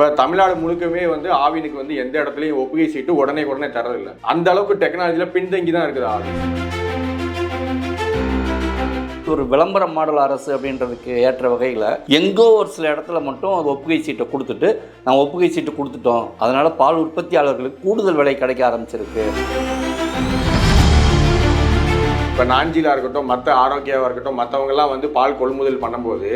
இப்போ தமிழ்நாடு முழுக்கவே வந்து ஆவினுக்கு வந்து எந்த இடத்துலையும் ஒப்புகை சீட்டு உடனே உடனே தரதில்லை. அந்த அளவுக்கு டெக்னாலஜியில் பின்தங்கி தான் இருக்குது ஆவின் ஒரு விளம்பர மாடல் அரசு அப்படின்றதுக்கு ஏற்ற வகையில் எங்கோ ஒரு சில இடத்துல மட்டும் அது ஒப்புகை சீட்டை கொடுத்துட்டு நாங்கள் ஒப்புகை சீட்டு கொடுத்துட்டோம். அதனால பால் உற்பத்தியாளர்களுக்கு கூடுதல் விலை கிடைக்க ஆரம்பிச்சிருக்கு. இப்போ நாஞ்சிலா இருக்கட்டும் மற்ற ஆரோக்கியாவாக இருக்கட்டும் மற்றவங்கெல்லாம் வந்து பால் கொள்முதல் பண்ணும்போது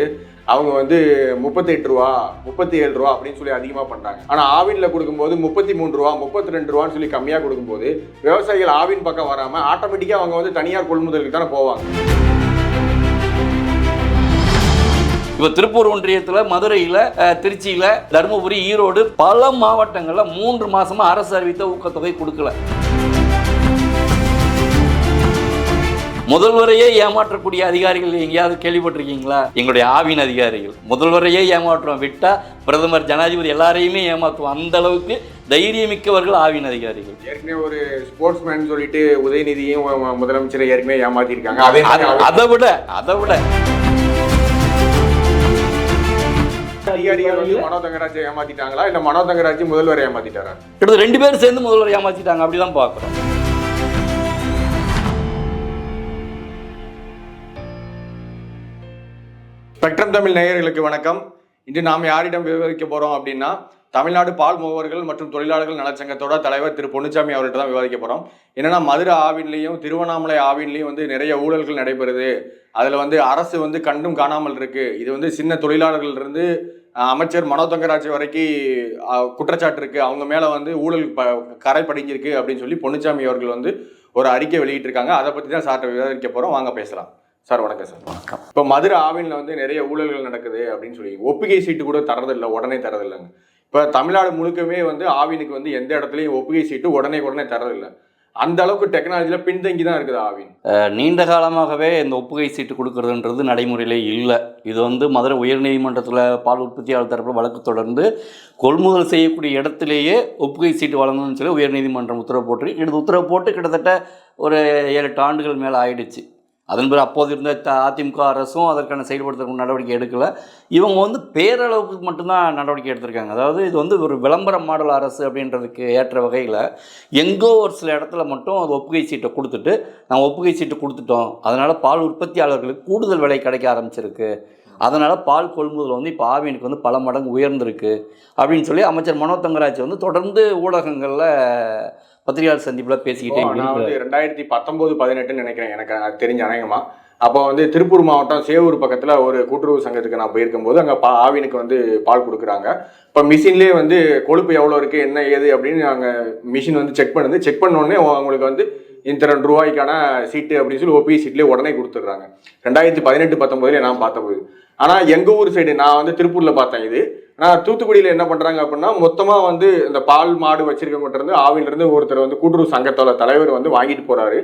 அவங்க வந்து முப்பத்தெட்டு ரூபா முப்பத்தி ஏழு ரூபா அப்படின்னு சொல்லி அதிகமாக பண்ணுறாங்க ஆனால் ஆவினில் கொடுக்கும்போது முப்பத்தி மூணு ரூபா முப்பத்தி ரெண்டு ரூபான்னு சொல்லி கம்மியாக கொடுக்கும்போது விவசாயிகள் ஆவின் பக்கம் வராமல் ஆட்டோமேட்டிக்காக அவங்க வந்து தனியார் கொள்முதலுக்கு தானே போவாங்க. இப்போ திருப்பூர் ஒன்றியத்தில் மதுரையில் திருச்சியில் தருமபுரி ஈரோடு பல மாவட்டங்களில் மூன்று மாதமாக அரசு அறிவித்த ஊக்கத்தொகை கொடுக்கல. முதல்வரையே ஏமாற்றக்கூடிய அதிகாரிகள் எங்கேயாவது கேள்விப்பட்டிருக்கீங்களா? எங்களுடைய ஆவின் அதிகாரிகள். முதல்வரையே ஏமாற்றுவோம். விட்டா பிரதமர் ஜனாதிபதி எல்லாரையுமே ஏமாற்றுவோம் அந்த அளவுக்கு தைரியமிக்கவர்கள் ஆவின் அதிகாரிகள். ஏற்கனவே ஒரு ஸ்போர்ட்ஸ்மேன் சொல்லிட்டு உதயநிதியும் முதலமைச்சரை ஏற்கனவே ஏமாத்திருக்காங்க. அதே விட அதை விட. அதிகாரிகள் வந்து மனோ தங்கராஜை ஏமாத்திட்டாங்களா? இல்ல மனோ தங்கராஜ் முதல்வரை ஏமாத்திட்டாரா? கிட்டத்தட்ட ரெண்டு பேரும் சேர்ந்து முதல்வர் ஏமாத்திட்டாங்க. அப்படிதான் பார்க்குறோம். ஸ்பெக்ட்ரம் தமிழ் நேயர்களுக்கு வணக்கம். இன்று நாம் யாரிடம் விவாதிக்க போறோம் அப்படின்னா தமிழ்நாடு பால் முகவர்கள் மற்றும் தொழிலாளர்கள் நலச்சங்கத்தோட தலைவர் திரு பொன்னுச்சாமி அவர்கிட்ட தான் விவாதிக்க போறோம். என்னன்னா மதுரை ஆவின்லையும் திருவண்ணாமலை ஆவின்லையும் வந்து நிறைய ஊழல்கள் நடைபெறுது. அதுல வந்து அரசு வந்து கண்டும் காணாமல் இருக்கு. இது வந்து சின்ன தொழிலாளர்கள் இருந்து அமைச்சர் மனோ தங்கராஜ் வரைக்கும் குற்றச்சாட்டு இருக்கு. அவங்க மேல வந்து ஊழல் ப கரை படிஞ்சிருக்கு அப்படின்னு சொல்லி பொன்னுச்சாமி அவர்கள் வந்து ஒரு அறிக்கை வெளியிட்டிருக்காங்க. அதை பற்றி தான் சார்ட்ட விவாதிக்க போகிறோம் வாங்க பேசலாம். சார் வணக்கம் சார். வணக்கம். இப்போ மதுரை ஆவின்ல வந்து நிறைய ஊழல்கள் நடக்குது அப்படின்னு சொல்லி ஒப்புகை சீட்டு கூட தரதில்லை உடனே தரதில்லைங்க இப்போ தமிழ்நாடு முழுக்கவே வந்து ஆவினுக்கு வந்து எந்த இடத்துலையும் ஒப்புகை சீட்டு உடனே உடனே தரதில்லை அந்த அளவுக்கு டெக்னாலஜியில் பின்தங்கி தான் இருக்குது ஆவின். நீண்ட காலமாகவே இந்த ஒப்புகை சீட்டு கொடுக்கறதுன்றது நடைமுறையிலே இல்லை. இது வந்து மதுரை உயர்நீதிமன்றத்தில் பால் உற்பத்தியாளர் தரப்பில் வழக்கு தொடர்ந்து கொள்முதல் செய்யக்கூடிய இடத்திலேயே ஒப்புகை சீட்டு வழங்கணும்னு சொல்லி உயர்நீதிமன்றம் உத்தரவு போட்டு இது உத்தரவு போட்டு கிட்டத்தட்ட ஒரு ஏழு எட்டு ஆண்டுகள் மேலே ஆயிடுச்சு. அதன் பிறகு அப்போது இருந்த அதிமுக அரசும் அதற்கான செயல்படுத்துறதுக்கு நடவடிக்கை எடுக்கல. இவங்க வந்து பேரளவுக்கு மட்டும்தான் நடவடிக்கை எடுத்திருக்காங்க. அதாவது இது வந்து ஒரு விளம்பர மாடல் அரசு அப்படின்றதுக்கு ஏற்ற வகையில் எங்கோ ஒரு சில இடத்துல மட்டும் அது ஒப்புகை சீட்டை கொடுத்துட்டு நாங்கள் ஒப்புகை சீட்டு கொடுத்துட்டோம். அதனால் பால் உற்பத்தியாளர்களுக்கு கூடுதல் விலை கிடைக்க ஆரம்பிச்சிருக்கு. அதனால் பால் கொள்முதல் வந்து இப்போ ஆவியனுக்கு வந்து பல மடங்கு உயர்ந்திருக்கு. அப்படின்னு சொல்லி அமைச்சர் மனோ தங்கராஜ் வந்து தொடர்ந்து ஊடகங்களில் பத்திரிகையாளர் சந்திப்பில் பேசிக்கிட்டே நான். வந்து ரெண்டாயிரத்தி பத்தொம்போது பதினெட்டுன்னு நினைக்கிறேன். எனக்கு அது தெரிஞ்ச அநேகமா. அப்போ வந்து திருப்பூர் மாவட்டம் சேவூர் பக்கத்தில் ஒரு கூட்டுறவு சங்கத்துக்கு நான் போயிருக்கும்போது அங்கே பா ஆவினுக்கு வந்து பால் கொடுக்குறாங்க. இப்போ மிஷின்லேயே வந்து கொழுப்பு எவ்வளோ இருக்குது என்ன ஏது அப்படின்னு நாங்கள் மிஷின் வந்து செக் பண்ணுது. செக் உடனே அவங்களுக்கு வந்து இந்த ரெண்டு ரூபாய்க்கான சீட்டு அப்படின்னு சொல்லி ஓபி சீட்லேயே உடனே கொடுத்துட்றாங்க. ரெண்டாயிரத்தி பதினெட்டு பத்தொம்போதுல நான் பார்த்தபோது ஆனால் எங்கள் ஊர் சைடு நான் வந்து திருப்பூரில் பார்த்தேன் இது. ஆனால் தூத்துக்குடியில் என்ன பண்ணுறாங்க அப்படின்னா மொத்தமாக வந்து இந்த பால் மாடு வச்சிருக்கவங்கிட்டருந்து ஆவிலிருந்து ஒருத்தர் வந்து கூட்டுறவு சங்கத்தோட தலைவர் வந்து வாங்கிட்டு போகிறாரு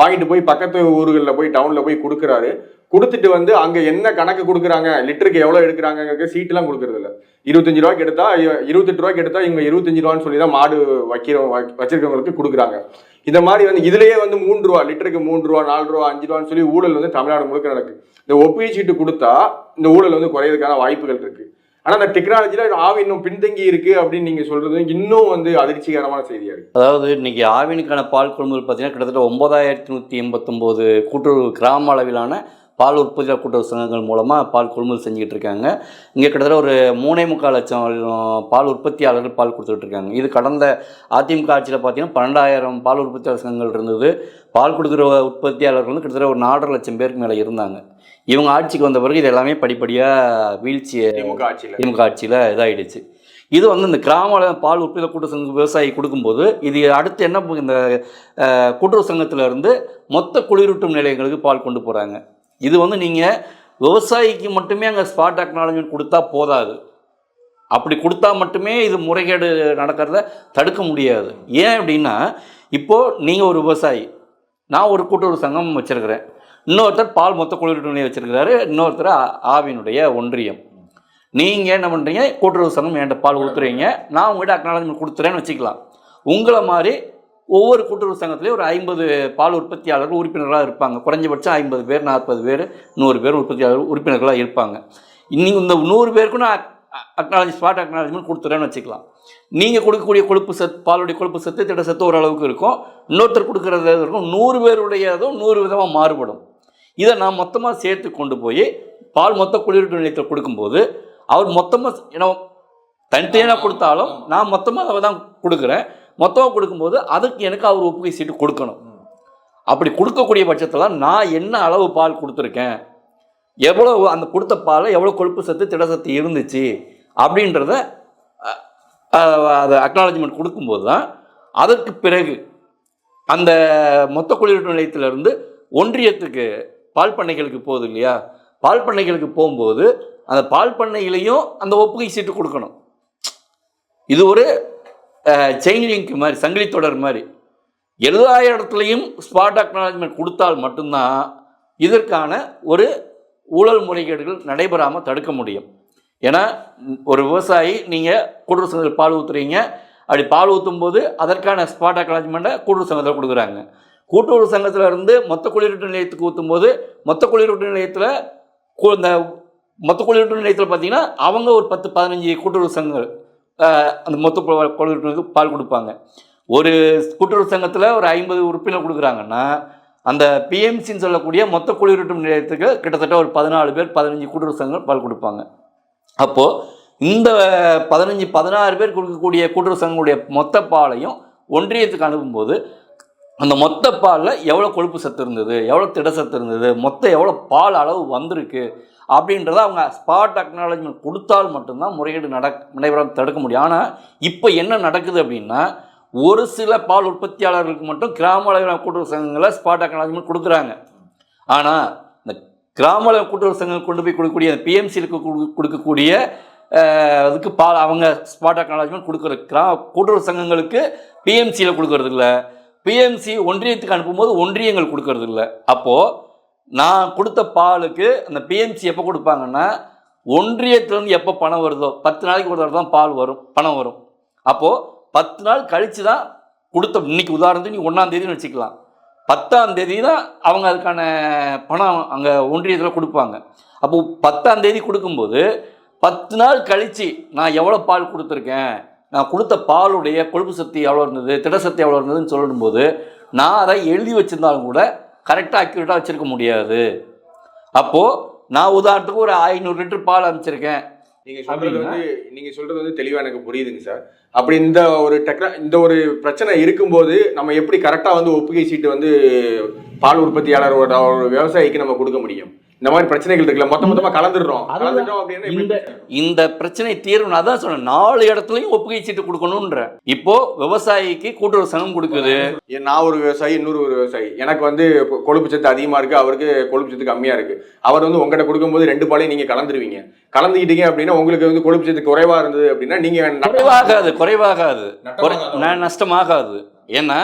வாங்கிட்டு போய் பக்கத்து ஊர்களில் போய் டவுனில் போய் கொடுக்குறாரு. கொடுத்துட்டு வந்து அங்கே என்ன கணக்கு கொடுக்குறாங்க? லிட்டருக்கு எவ்வளோ எடுக்கிறாங்க சீட்டுலாம் கொடுக்குறது இல்லை. இருபத்தஞ்சு ரூபாய்க்கு எடுத்தா இருபத்தெட்டு ரூபாய்க்கு எடுத்தா இவங்க இருபத்தஞ்சு ரூபான்னு சொல்லி தான் மாடு வைக்கிற வச்சிருக்கவங்களுக்கு கொடுக்குறாங்க. இந்த மாதிரி வந்து இதுலேயே வந்து மூன்று ரூபா லிட்டருக்கு மூன்று ரூபா நாலு ரூபா அஞ்சு ரூபான்னு சொல்லி ஊழல் வந்து தமிழ்நாடு முழுக்க நடக்குது இந்த ஒப்புகை சீட்டு கொடுத்தா இந்த ஊழல் வந்து குறையிறதுக்கான வாய்ப்புகள் இருக்குது ஆனால் அந்த டெக்னாலஜியில் ஆவி இன்னும் பின்தங்கி இருக்கு அப்படின்னு நீங்கள் சொல்றது இன்னும் வந்து அதிர்ச்சிகரமான செய்தியாக இருக்கு. அதாவது இன்னைக்கு ஆவினுக்கான பால் கொள்முதல் பார்த்தீங்கன்னா கிட்டத்தட்ட ஒன்பதாயிரத்தி நூற்றி எண்பத்தொம்போது கூட்டுறவு கிராம அளவிலான பால் உற்பத்தியாளர் கூட்டுறவு சங்கங்கள் மூலமாக பால் கொள்முதல் செஞ்சுக்கிட்டு இருக்காங்க. இங்கே கிட்டத்தட்ட ஒரு மூணே முக்கால் லட்சம் பால் உற்பத்தியாளர்கள் பால் கொடுத்துட்டு இருக்காங்க. இது கடந்த அதிமுக ஆட்சியில் பார்த்தீங்கன்னா பன்னெண்டாயிரம் பால் உற்பத்தியாளர் சங்கங்கள் இருந்தது. பால் கொடுக்குற உற்பத்தியாளர்கள் வந்து கிட்டத்தட்ட ஒரு நாலரை லட்சம் பேருக்கு மேலே இருந்தாங்க. இவங்க ஆட்சிக்கு வந்த பிறகு இது எல்லாமே படிப்படியாக வீழ்ச்சியை திமுக ஆட்சியில. திமுக ஆட்சியில் இதாயிடுச்சு. இது வந்து இந்த கிராம பால் உற்பத்தி கூட்டுறவு சங்க விவசாயி கொடுக்கும்போது இது அடுத்து என்ன இந்த கூட்டுறவு சங்கத்துல இருந்து மொத்த குளிரூட்டும் நிலையங்களுக்கு பால் கொண்டு போகிறாங்க இது வந்து நீங்கள் விவசாயிக்கு மட்டுமே அங்கே ஸ்பாட் அக்னாலஜ்மெண்ட் கொடுத்தா போதாது. அப்படி கொடுத்தா மட்டுமே இது முறைகேடு நடக்கிறத தடுக்க முடியாது. ஏன் அப்படின்னா இப்போது நீங்கள் ஒரு விவசாயி நான் ஒரு கூட்டுறவு சங்கம் வச்சுருக்கிறேன். இன்னொருத்தர் பால் மொத்த குளிரூட்டும் வச்சுருக்கிறாரு இன்னொருத்தர் ஆ- ஆவினுடைய ஒன்றியம். நீங்கள் என்ன பண்ணுறீங்க கூட்டுறவு சங்கம் என்கிட்ட பால் ஊற்றுறீங்க நான் உங்கள்கிட்ட அக்னாலஜ்மெண்ட் கொடுத்துறேன்னு வச்சுக்கலாம். உங்களை மாதிரி ஒவ்வொரு கூட்டுறவு சங்கத்துலேயும் ஒரு ஐம்பது பால் உற்பத்தியாளர்கள் உறுப்பினர்களாக இருப்பாங்க. குறைஞ்சபட்சம் ஐம்பது பேர் நாற்பது பேர் நூறு பேர் உற்பத்தியாளர் உறுப்பினர்களாக இருப்பாங்க. இன்னைக்கு இந்த நூறு பேருக்கும் நான் அக்னாலஜி ஸ்பாட் அக்னாலஜிமெண்ட் கொடுத்துறேன்னு வச்சுக்கலாம். நீங்கள் கொடுக்கக்கூடிய கொழுப்பு சத்து பாலுடைய கொழுப்பு சத்து திட்ட சத்து ஓரளவுக்கு இருக்கும். இன்னொருத்தர் கொடுக்குறது இருக்கும். நூறு பேருடையதும் நூறு விதமாக மாறுபடும். இதை நான் மொத்தமாக சேர்த்து கொண்டு போய் பால் மொத்த குளிரூட்டு நிலையத்தில் கொடுக்கும்போது அவர் மொத்தமாக ஏன்னா தனித்தனியாக கொடுத்தாலும் நான் மொத்தமாக அதை தான் கொடுக்குறேன். மொத்தமாக கொடுக்கும்போது அதுக்கு எனக்கு அவர் ஒப்புகை சீட்டு கொடுக்கணும். அப்படி கொடுக்கக்கூடிய பட்சத்தில் நான் என்ன அளவு பால் கொடுத்துருக்கேன்? எவ்வளோ அந்த கொடுத்த பாலில் எவ்வளோ கொழுப்பு சத்து திட சத்து இருந்துச்சு? அப்படின்றத அதை அக்னாலஜ்மெண்ட் கொடுக்கும்போது தான் அதற்கு பிறகு அந்த மொத்த குளிரூட்டு நிலையத்திலிருந்து ஒன்றியத்துக்கு பால் பண்ணைகளுக்கு போகுது இல்லையா? பால் பண்ணைகளுக்கு போகும்போது அந்த பால் பண்ணையிலையும் அந்த ஒப்புகை சீட்டு கொடுக்கணும். இது ஒரு செயின் லிங்க் மாதிரி சங்கிலி தொடர் மாதிரி எல்லா இடத்துலையும் ஸ்பாட் அக்னாலஜ்மெண்ட் கொடுத்தால் மட்டும்தான் இதற்கான ஒரு ஊழல் முறைகேடுகள் நடைபெறாமல் தடுக்க முடியும். ஏன்னா ஒரு விவசாயி நீங்கள் கூட்டுறவு சங்கத்தில் பால் ஊற்றுறீங்க அப்படி பால் ஊற்றும் போது அதற்கான ஸ்பாட் அக்னாலஜ்மெண்ட்டை கூட்டுறவு சங்கத்தில் கொடுக்குறாங்க. கூட்டுறவு சங்கத்தில் இருந்து மொத்த குளிரூட்டு நிலையத்துக்கு ஊற்றும் போது மொத்த குளிரூட்டு நிலையத்தில் இந்த மொத்த குளிரூட்டு நிலையத்தில் பார்த்தீங்கன்னா அவங்க ஒரு பத்து பதினஞ்சு கூட்டுறவு சங்கங்கள் அந்த மொத்த குழுவினருக்கு பால் கொடுப்பாங்க. ஒரு கூட்டுறவு சங்கத்தில் ஒரு ஐம்பது உறுப்பினர் கொடுக்குறாங்கன்னா அந்த பிஎம்சின்னு சொல்லக்கூடிய மொத்த குளிரூட்டும் நிலையத்துக்கு கிட்டத்தட்ட ஒரு பதினாலு பேர் பதினஞ்சு கூட்டுறவு சங்கங்கள் பால் கொடுப்பாங்க. அப்போது இந்த பதினஞ்சு பதினாறு பேர் கொடுக்கக்கூடிய கூட்டுறவு சங்கங்களுடைய மொத்த பாலையும் ஒன்றியத்துக்கு அனுப்பும்போது அந்த மொத்த பாலில் எவ்வளோ கொழுப்பு சத்து இருந்தது எவ்வளோ திட சத்து இருந்தது மொத்தம் எவ்வளோ பால் அளவு வந்திருக்கு அப்படின்றத அவங்க ஸ்பாட் அக்னாலஜ்மெண்ட் கொடுத்தால் மட்டும்தான் முறையீடு நடக் நடைபெறாம தடுக்க முடியும். ஆனால் இப்போ என்ன நடக்குது அப்படின்னா ஒரு சில பால் உற்பத்தியாளர்களுக்கு மட்டும் கிராம அளவிலான கூட்டுறவு சங்கங்களை ஸ்பாட் அக்னாலஜ்மெண்ட் கொடுக்குறாங்க. ஆனால் இந்த கிராம அளவு கூட்டுறவு சங்கம் கொண்டு போய் கொடுக்கக்கூடிய பிஎம்சிக்கு கொடுக்கக்கூடிய அதுக்கு பால் அவங்க ஸ்பாட் அக்னாலஜ்மெண்ட் கொடுக்குற கிரா கூட்டுறவு சங்கங்களுக்கு பிஎம்சியில் கொடுக்கறது இல்லை பிஎம்சி ஒன்றியத்துக்கு அனுப்பும்போது ஒன்றியங்கள் கொடுக்கறது இல்லை அப்போது நான் கொடுத்த பாலுக்கு அந்த பிஎம்சி எப்போ கொடுப்பாங்கன்னா ஒன்றியத்துலேருந்து எப்போ பணம் வருதோ பத்து நாளைக்கு ஒரு தடவை தான் பால் வரும் பணம் வரும். அப்போது பத்து நாள் கழித்து தான் கொடுத்த இன்னைக்கு உதாரணத்துக்கு நீ ஒன்றாந்தேதின்னு வச்சுக்கலாம். பத்தாம் தேதி தான் அவங்க அதுக்கான பணம் அங்கே ஒன்றியத்தில் கொடுப்பாங்க. அப்போ பத்தாம் தேதி கொடுக்கும்போது பத்து நாள் கழித்து நான் எவ்வளோ பால் கொடுத்துருக்கேன் நான் கொடுத்த பாலுடைய கொழுப்பு சக்தி எவ்வளோ இருந்தது திட சக்தி எவ்வளோ இருந்ததுன்னு சொல்லும்போது நான் அதை எழுதி வச்சுருந்தாலும் கூட கரெக்டாக அக்யூரேட்டாக வச்சுருக்க முடியாது. அப்போது நான் உதாரணத்துக்கு ஒரு ஐநூறு லிட்டர் பால் அமைச்சிருக்கேன் நீங்க சொல்றது வந்து நீங்க சொல்றது வந்து தெளிவா எனக்கு புரியுதுங்க சார். அப்படி இந்த ஒரு டெக்னா இந்த ஒரு பிரச்சனை இருக்கும்போது நம்ம எப்படி கரெக்டா வந்து ஒப்புகை சீட்டு வந்து பால் உற்பத்தியாளர் ஒரு ஒரு விவசாயிக்கு நம்ம கொடுக்க முடியும்? இந்த மாதிரி பிரச்சனைகள் இருக்குல்ல மொத்த மொத்தமா கலந்துடுறோம். இந்த இந்த பிரச்சனை தீர்வு அதான் சொன்னேன். நாலு இடத்துலையும் ஒப்புகை சீட்டு கொடுக்கணுன்ற இப்போ விவசாயிக்கு கூட்டுறவு சங்கம் கொடுக்குது. ஏன் நான் ஒரு விவசாயி இன்னொரு ஒரு விவசாயி. எனக்கு வந்து கொழுப்பு சத்து அதிகமா இருக்கு அவருக்கு கொழுப்பு சத்து கம்மியா இருக்கு. அவர் வந்து உங்ககிட்ட கொடுக்கும்போது ரெண்டு பாலையும் நீங்க கலந்துருவீங்க. கலந்துக்கிட்டீங்க அப்படின்னா உங்களுக்கு வந்து கொழுப்பு சத்து குறைவா இருந்தது அப்படின்னா நீங்க குறைவாகாது குறைவாகாது. நஷ்டமாகாது. ஏன்னா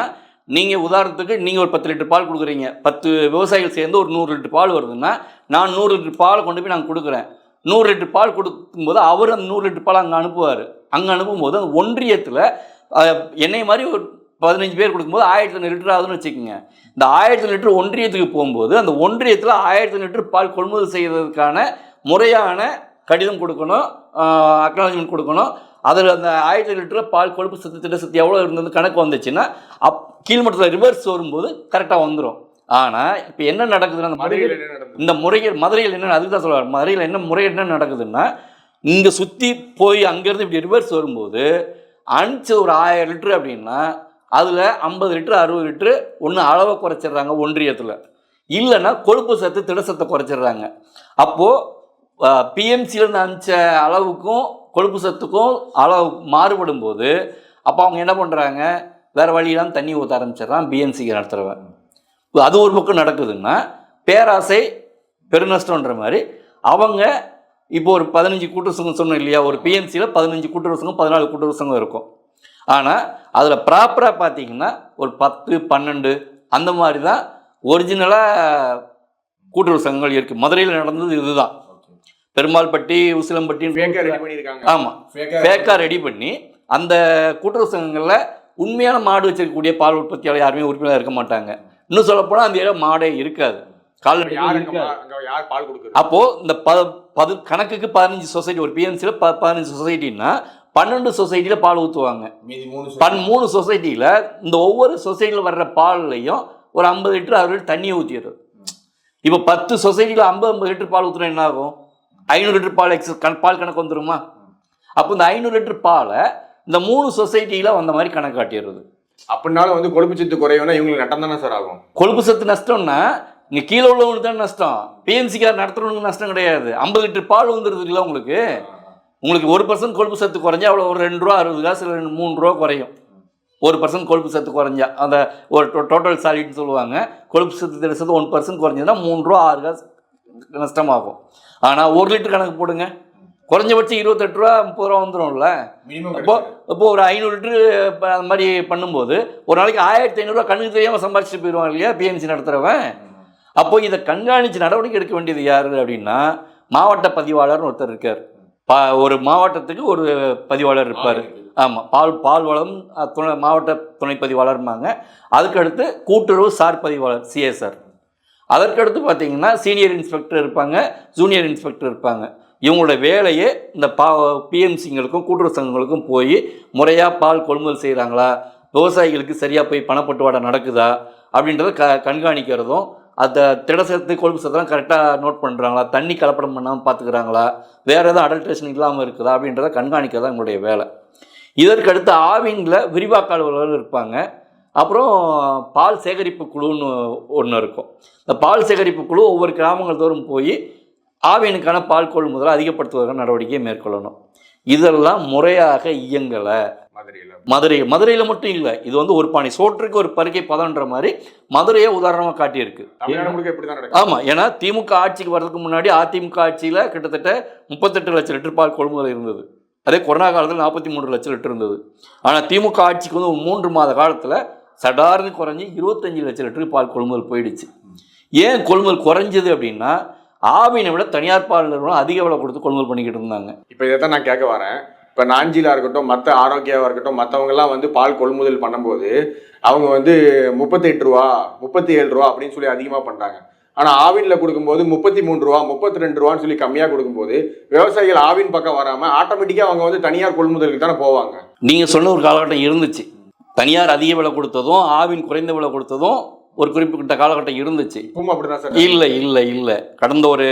நீங்கள் உதாரணத்துக்கு நீங்கள் ஒரு பத்து லிட்டர் பால் கொடுக்குறீங்க. பத்து விவசாயிகள் சேர்ந்து ஒரு நூறு லிட்டர் பால் வருதுன்னா நான் நூறு லிட்டர் பால் கொண்டு போய் நான் கொடுக்குறேன். நூறு லிட்டர் பால் கொடுக்கும்போது அவர் அந்த நூறு லிட்டர் பால் அங்கே அனுப்புவார். அங்கே அனுப்பும்போது அந்த ஒன்றியத்தில் என்னை மாதிரி ஒரு பதினஞ்சு பேர் கொடுக்கும்போது ஆயிரத்தி லிட்டர் ஆகுதுன்னு வச்சுக்கோங்க. இந்த ஆயிரத்தி லிட்டர் ஒன்றியத்துக்கு போகும்போது அந்த ஒன்றியத்தில் ஆயிரத்தி லிட்டர் பால் கொள்முதல் செய்வதற்கான முறையான கடிதம் கொடுக்கணும் அக்னாலஜ்மெண்ட் கொடுக்கணும். அதில் அந்த ஆயிரத்தி லிட்டர் பால் கொழுப்பு சத்து திட்ட சத்து எவ்வளோ இருந்தது கணக்கு வந்துச்சுன்னா அப் கீழ்மட்டத்தில் ரிவர்ஸ் வரும்போது கரெக்டாக வந்துடும் ஆனால் இப்போ என்ன நடக்குதுன்னா அந்த மதுரையில் இந்த முறைகேடு மதுரையில் என்ன அதுக்கு தான் சொல்லுவார் மதுரையில் என்ன முறைகேடு என்ன நடக்குதுன்னா இங்கே சுற்றி போய் அங்கேருந்து இப்படி ரிவர்ஸ் வரும்போது அனுப்பிச்ச ஒரு ஆயிரம் லிட்டரு அப்படின்னா அதில் ஐம்பது லிட்டரு அறுபது லிட்டரு ஒன்று அளவை குறைச்சிடுறாங்க ஒன்றியத்தில். இல்லைன்னா கொழுப்பு சத்து திட சத்தை குறைச்சிடுறாங்க. அப்போது பிஎம்சியிலேருந்து அனுப்பிச்ச அளவுக்கும் கொழுப்பு சத்துக்கும் அளவு மாறுபடும் போது அப்போ அவங்க என்ன பண்ணுறாங்க வேறு வழியெல்லாம் தண்ணி ஊற்ற ஆரம்பிச்சிடறான் பிஎன்சிக்கு நடத்துகிறவன் அது ஒரு பக்கம் நடக்குதுன்னா பேராசை பெருநஷ்டன்ற மாதிரி அவங்க இப்போ ஒரு பதினஞ்சு கூட்டுறவு சங்கம் சொன்னோம் இல்லையா? ஒரு பிஎம்சியில் பதினஞ்சு கூட்டுறவு சங்கம் பதினாலு கூட்டுறவு சங்கம் இருக்கும். ஆனால் அதில் ப்ராப்பராக பார்த்தீங்கன்னா ஒரு பத்து பன்னெண்டு அந்த மாதிரி தான் ஒரிஜினலாக கூட்டுறவு சங்கங்கள் இருக்குது மதுரையில் நடந்தது இதுதான். பெருமாள்பட்டி பண்ணியிருக்காங்க. ஆமாம் ஃபேக்காக ரெடி பண்ணி அந்த கூட்டுறவு சங்கங்களில் உண்மையான மாடு வச்சிருக்கக்கூடிய பால் உற்பத்தியாளர் யாருமே உறுப்பினராக இருக்க மாட்டாங்க. இன்னும் சொல்லப்போனால் அந்த இடம் மாடே இருக்காது. கால்நடை யார் இருக்காது. அங்க அங்க யார் பால் கொடுக்குறது? அப்போ இந்த ப பது கணக்குக்கு பதினஞ்சு சொசைட்டி ஒரு பிஎம்சியில் ப பதினஞ்சு சொசைட்டின்னா பன்னெண்டு சொசைட்டியில் பால் ஊற்றுவாங்க பன் மூணு சொசைட்டியில் இந்த ஒவ்வொரு சொசைட்டியில் வர்ற பால்லையும் ஒரு ஐம்பது லிட்டர் அறுபது தண்ணியை ஊற்றிடுறது இப்போ பத்து சொசைட்டியில் ஐம்பது ஐம்பது லிட்டர் பால் ஊற்றுனா என்ன ஆகும் ஐநூறு லிட்டர் பால் எக்ஸஸ் கண் பால் கணக்கு வந்துருமா? அப்போ இந்த ஐநூறு லிட்டர் பாலை இந்த மூணு சொசைட்டியில் வந்த மாதிரி கணக்கு காட்டிடுறது. அப்படினாலும் வந்து கொழுப்பு சத்து குறையும்னா இவங்களுக்கு நட்டம் தானே சார் ஆகும்? கொழுப்பு சத்து நஷ்டம்னா இங்கே கீழே உள்ளவங்களுக்கு தான் நஷ்டம். பிஎம்சிக்கார் நடத்துறவங்களுக்கு நஷ்டம் கிடையாது. ஐம்பது லிட்டர் பால் வந்துடுது இல்லை உங்களுக்கு? உங்களுக்கு ஒரு பர்சன்ட் கொழுப்பு சத்து குறைஞ்சா அவ்வளோ ஒரு ரெண்டு ரூபா அறுபது காசு இல்லை ரெண்டு மூணு ரூபா குறையும். ஒரு பர்சன்ட் கொழுப்பு சத்து குறைஞ்சா. அந்த ஒரு டோட்டல் சாலிட்னு சொல்லுவாங்க. கொழுப்பு சத்து தினசத்து ஒன் பர்சன்ட் குறைஞ்சதுன்னா மூணு ரூபா ஆறு காசு நஷ்டமாகும். ஆனால் ஒரு லிட்டர் கணக்கு போடுங்க. குறைஞ்சபட்சம் இருபத்தெட்டு ரூபா முப்பது ரூபா வந்துடும்ல அப்போ இப்போ ஒரு ஐநூறு லிட்டரு இப்போ அந்த மாதிரி பண்ணும்போது ஒரு நாளைக்கு ஆயிரத்தி ஐநூறுரூவா கண்ணுக்கு தெரியாமல் சம்பாரிச்சுட்டு போயிடுவாங்க இல்லையா பிஎம்சி நடத்துகிறவன் அப்போ இதை கண்காணித்து நடவடிக்கை எடுக்க வேண்டியது யார் அப்படின்னா மாவட்ட பதிவாளர்னு ஒருத்தர் இருக்கார். பா ஒரு மாவட்டத்துக்கு ஒரு பதிவாளர் இருப்பார். ஆமாம் பால் பால் வளம் துணை மாவட்ட துணை பதிவாளர்மாங்க அதுக்கடுத்து கூட்டுறவு சார் பதிவாளர் சிஎஸ்ஆர் அதற்கடுத்து பார்த்தீங்கன்னா சீனியர் இன்ஸ்பெக்டர் இருப்பாங்க ஜூனியர் இன்ஸ்பெக்டர் இருப்பாங்க. இவங்களோட வேலையே இந்த பா பிஎம்சிங்களுக்கும் கூட்டுறவு சங்கங்களுக்கும் போய் முறையாக பால் கொள்முதல் செய்கிறாங்களா விவசாயிகளுக்கு சரியாக போய் பணப்பட்டுவாடை நடக்குதா? அப்படின்றத க கண்காணிக்கிறதும் அந்த சேர்த்து கொழுப்பு சத்தெல்லாம் கரெக்டாக நோட் பண்ணுறாங்களா தண்ணி கலப்படம் பண்ணாமல் பார்த்துக்கிறாங்களா வேறு எதுவும் அடல்ட்ரேஷன் இல்லாமல் இருக்குதா? அப்படின்றத கண்காணிக்கிறது தான் எங்களுடைய வேலை. இதற்கடுத்து ஆவின்ல விரிவாக்க அலுவலர்கள் இருப்பாங்க. அப்புறம் பால் சேகரிப்பு குழுன்னு ஒன்று இருக்கும். இந்த பால் சேகரிப்பு குழு ஒவ்வொரு கிராமங்கள் தோறும் போய் ஆவியனுக்கான பால் கொள்முதலை அதிகப்படுத்துவதற்கான நடவடிக்கையை மேற்கொள்ளணும். இதெல்லாம் முறையாக இயங்கலை. மதுரையில. மதுரை மதுரையில் மட்டும் இல்லை இது வந்து ஒரு பானை சோற்றுக்கு ஒரு பருக்கை பதன்ற மாதிரி மதுரையை உதாரணமாக காட்டியிருக்கு. ஆமாம் ஏன்னா திமுக ஆட்சிக்கு வர்றதுக்கு முன்னாடி அதிமுக ஆட்சியில் கிட்டத்தட்ட முப்பத்தெட்டு லட்சம் லிட்டர் பால் கொள்முதல் இருந்தது. அதே கொரோனா காலத்தில் நாற்பத்தி மூன்று லட்சம் லிட்டர் இருந்தது. ஆனால் திமுக ஆட்சிக்கு வந்து ஒரு மூன்று மாத காலத்தில் சடார்னு குறைஞ்சி இருபத்தஞ்சு லட்சம் லிட்டர் பால் கொள்முதல் போயிடுச்சு. ஏன் கொள்முதல் குறைஞ்சது அப்படின்னா ஆவினை விட தனியார் பால் நிறுவனம் அதிக விலை கொடுத்து கொள்முதல் பண்ணிக்கிட்டு இருந்தாங்க. இப்போ இதை தான் நான் கேட்க வரேன். இப்போ நாஞ்சிலா இருக்கட்டும் மற்ற ஆரோக்கியாவா இருக்கட்டும் மற்றவங்கெல்லாம் வந்து பால் கொள்முதல் பண்ணும்போது அவங்க வந்து முப்பத்தெட்டு ரூபா முப்பத்தி ஏழு ரூபா அப்படின்னு சொல்லி அதிகமாக பண்ணுறாங்க ஆனால் ஆவின்ல கொடுக்கும்போது முப்பத்தி மூணு ரூபா முப்பத்தி ரெண்டு ரூபான்னு சொல்லி கம்மியாக கொடுக்கும்போது விவசாயிகள் ஆவின் பக்கம் வராமல் ஆட்டோமேட்டிக்காக அவங்க வந்து தனியார் கொள்முதலுக்கு தானே போவாங்க. நீங்கள் சொன்ன ஒரு காலகட்டம் இருந்துச்சு. தனியார் அதிக விலை கொடுத்ததும் ஆவின் குறைந்த விலை கொடுத்ததும் ஒரு குறிப்பிட்ட காலகட்டம் இருந்துச்சு. இல்லை இல்லை இல்லை. கடந்த ஒரு